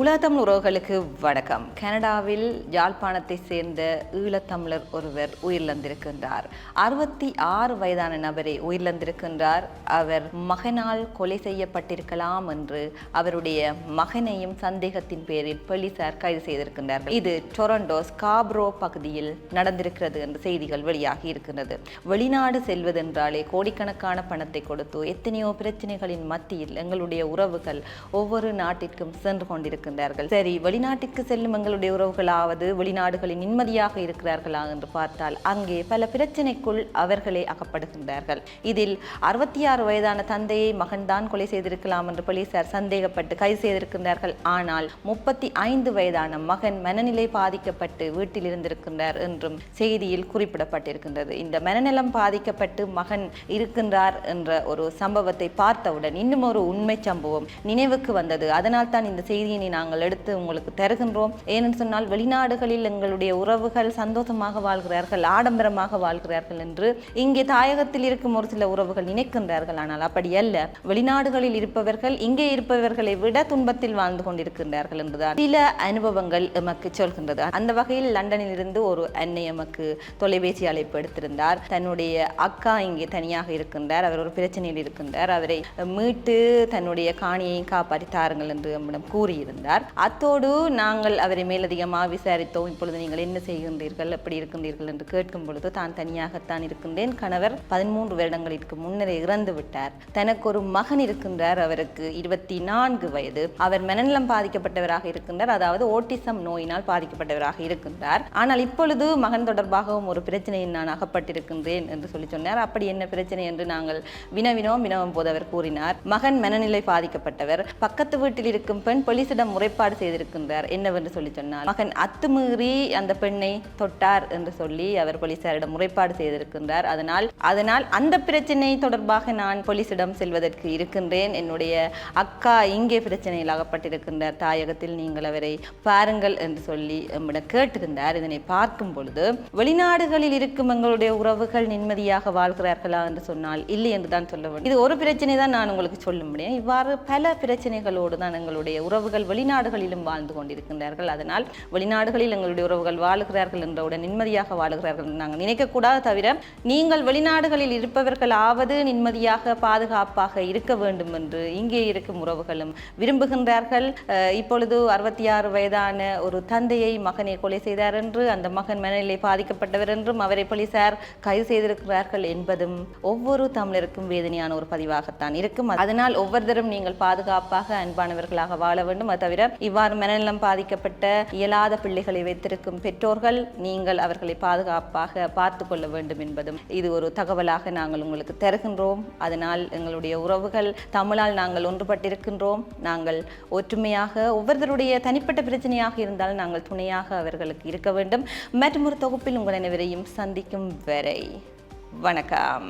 உலகத்தமிழ் உறவுகளுக்கு வணக்கம். கனடாவில் யாழ்ப்பாணத்தை சேர்ந்த ஈழத்தமிழர் ஒருவர் உயிரிழந்திருக்கின்றார். அறுபத்தி ஆறு வயதான நபரை உயிரிழந்திருக்கின்றார். அவர் மகனால் கொலை செய்யப்பட்டிருக்கலாம் என்று அவருடைய மகனையும் சந்தேகத்தின் பேரில் போலீசார் கைது செய்திருக்கின்றார்கள். இது டொரண்டோ ஸ்காப்ரோ பகுதியில் நடந்திருக்கிறது என்ற செய்திகள் வெளியாகி இருக்கின்றது. வெளிநாடு செல்வதென்றாலே கோடிக்கணக்கான பணத்தை கொடுத்து எத்தனையோ பிரச்சனைகளின் மத்தியில் எங்களுடைய உறவுகள் ஒவ்வொரு நாட்டிற்கும் சென்று கொண்டிருக்கின்றார்கள். சரி வெளிநாட்டுக்கு செல்லும் எங்களுடைய உறவுகளாவது வெளிநாடுகளில் நிம்மதியாக இருக்கிறார்களா என்று பார்த்தால் அங்கே பல பிரச்சனைக்குள் அவர்களே அகப்படுகின்றார்கள். இதில் அறுபத்தி ஆறு வயதான தந்தையை மகன்தான் கொலை செய்திருக்கலாம் என்று போலீசார் சந்தேகப்பட்டு கைது செய்திருக்கின்றார்கள். ஆனால் முப்பத்தி ஐந்து வயதான மகன் மனநிலை பாதிக்கப்பட்டு வீட்டில் இருந்திருக்கின்றார் என்றும் செய்தியில் குறிப்பிடப்பட்டிருக்கின்றது. இந்த மனநலம் பாதிக்கப்பட்டு மகன் இருக்கின்றார் என்ற ஒரு சம்பவத்தை பார்த்தவுடன் இன்னும் ஒரு உண்மை சம்பவம் நினைவுக்கு வந்தது. அதனால் தான் இந்த செய்தியினை நாங்கள் எடுத்து உங்களுக்கு தருகின்றோம். ஏனென்று சொன்னால் வெளிநாடுகளில் எங்களுடைய உறவுகள் சந்தோஷமாக வாழ்கிறார்கள் ஆடம்பரமாக வாழ்கிறார்கள் என்று இங்கே தாயகத்தில் இருக்கும் ஒரு சில உறவுகள் நினைக்கின்றார்கள். ஆனால் அப்படி அல்ல. வெளிநாடுகளில் இருப்பவர்கள் இங்கே இருப்பவர்களை விட துன்பத்தில் வாழ்ந்து கொண்டிருக்கின்றார்கள் என்றுதான் சில அனுபவங்கள் எமக்கு சொல்கின்றது. அந்த வகையில் லண்டனில் இருந்து ஒரு அன்னை எமக்கு தொலைபேசி அழைப்பு எடுத்திருந்தார். தன்னுடைய அக்கா இங்கே தனியாக இருக்கின்றார். அவர் ஒரு பிரச்சனையில் இருக்கின்றார். அவரை மீட்டு தன்னுடைய காணியை காப்பாற்றி தாருங்கள் என்று நம்மிடம் கூறியிருந்தார். அத்தோடு நாங்கள் அவரை மேலதிகமாக விசாரித்தோம். இப்பொழுது நீங்கள் என்ன செய்கின்றீர்கள்? எப்படி இருக்கின்றீர்கள் என்று கேட்கும் பொழுது தான் தனியாகத்தான் இருக்கின்றேன். கணவர் பதிமூன்று வருடங்களுக்கு முன்னரே இறந்து விட்டார். தனக்கு ஒரு மகன் இருக்கின்றார். அவருக்கு இருபத்தி நான்கு வயது. அவர் மனநலம் பாதிக்கப்பட்டவராக இருக்கின்றார். அதாவது ஓட்டிசம் நோயினால் பாதிக்கப்பட்டவராக இருக்கின்றார். ஆனால் இப்பொழுது மகன் தொடர்பாகவும் ஒரு பிரச்சனையில் நான் அகப்பட்டிருக்கின்றேன் என்று சொல்லி சொன்னார். அப்படி என்ன பிரச்சனை என்று நாங்கள் வினவினோம். வினவும் போது அவர் கூறினார் மகன் மனநிலை பாதிக்கப்பட்டவர். பக்கத்து வீட்டில் இருக்கும் பெண் போலீசிடம் முறைப்பாடு செய்திருக்கின்றார். என்னவென்று சொல்லி சொன்னார் மகன் அத்துமீறி அந்த பெண்ணை தொட்டார் என்று சொல்லி அவர் போலீசாரிடம் முறைப்பாடு செய்திருக்கின்றார். அதனால் அதனால் அந்த பிரச்சனை தொடர்பாக நான் போலீசிடம் செல்வதற்கு இருக்கின்றேன். என்னுடைய அக்கா இங்கே பிரச்சனையில் அகப்பட்டிருக்கின்றார். தாயகத்தில் நீங்கள் அவரை பாருங்கள் என்று சொல்லி நம்மிடம் கேட்டிருந்தார். இதனை பார்க்கும் பொழுது வெளிநாடுகளில் இருக்கும் எங்களுடைய உறவுகள் நிம்மதியாக வாழ்கிறார்களா என்று சொன்னால் இல்லை என்று தான் சொல்ல வேண்டும். இது ஒரு பிரச்சனை தான் நான் உங்களுக்கு சொல்ல முடியும். இவ்வாறு பல பிரச்சனைகளோடு தான் எங்களுடைய உறவுகள் வெளிநாடுகளிலும் வாழ்ந்து கொண்டிருக்கின்றார்கள். அதனால் வெளிநாடுகளில் எங்களுடைய உறவுகள் வாழுகிறார்கள் என்றவுடன் நிம்மதியாக வாழுகிறார்கள் நாங்கள் நினைக்கக்கூடாது தவிர நீங்கள் வெளிநாடுகளில் இருப்பவர்களாவது நிம்மதியாக பாதுகாப்பாக இருக்க வேண்டும் என்று இங்கே இருக்கும் உறவுகளும் விரும்புகின்றார்கள். இப்பொழுது அறுபத்தி ஆறு வயதான ஒரு தந்தையை மகனை கொலை செய்தார் என்று அந்த மகன் மனநிலை பாதிக்கப்பட்டவர் என்றும் அவரை போலீசார் கைது செய்திருக்கிறார்கள் என்பதும் ஒவ்வொரு தமிழருக்கும் வேதனையான ஒரு பதிவாகத்தான் இருக்கும். அதனால் ஒவ்வொருத்தரும் நீங்கள் பாதுகாப்பாக அன்பானவர்களாக வாழ வேண்டும். அது தவிர இவ்வாறு மனநலம் பாதிக்கப்பட்ட இயலாத பிள்ளைகளை வைத்திருக்கும் பெற்றோர்கள் நீங்கள் அவர்களை பாதுகாப்பாக பார்த்து கொள்ள வேண்டும் என்பதும் இது ஒரு தகவலாக நாங்கள் உங்களுக்கு தருகின்றோம். அதனால் எங்களுடைய உறவுகள் தமிழால் நாங்கள் ஒன்றுபட்டிருக்கின்றோம். நாங்கள் ஒற்றுமையாக ஒவ்வொருத்தருடைய தனிப்பட்ட பிரச்சனையாக இருந்தால் நாங்கள் துணையாக அவர்களுக்கு இருக்க வேண்டும். மற்றும் ஒரு தொகுப்பில் உங்கள் அனைவரையும் சந்திக்கும் வரை வணக்கம்.